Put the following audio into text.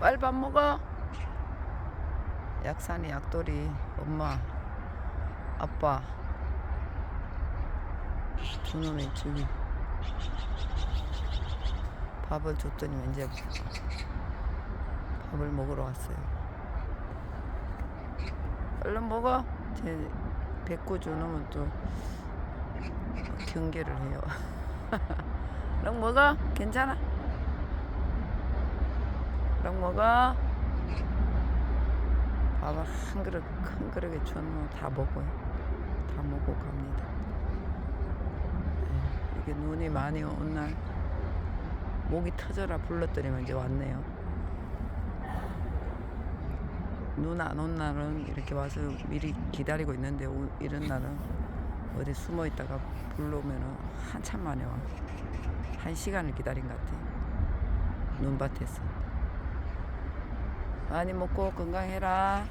빨리 밥 먹어. 약산이 약돌이 엄마 아빠 두 놈이 저기 밥을 줬더니 이제 밥을 먹으러 왔어요. 얼른 먹어. 제 배꼽 주 놈은 또 경계를 해요. 얼른 먹어. 괜찮아. 얼른 먹어. 밥을 한 그릇 큰 그릇에 주면 다 먹어요. 다 먹고 갑니다. 네, 이게 눈이 많이 온 날 목이 터져라 불렀더니만 이제 왔네요. 눈 안 온 날은 이렇게 와서 미리 기다리고 있는데 오- 이런 날은 어디 숨어 있다가 불러오면은 한참 만에 와. 한 시간을 기다린 것 같아. 눈밭에서. 많이 먹고 건강해라.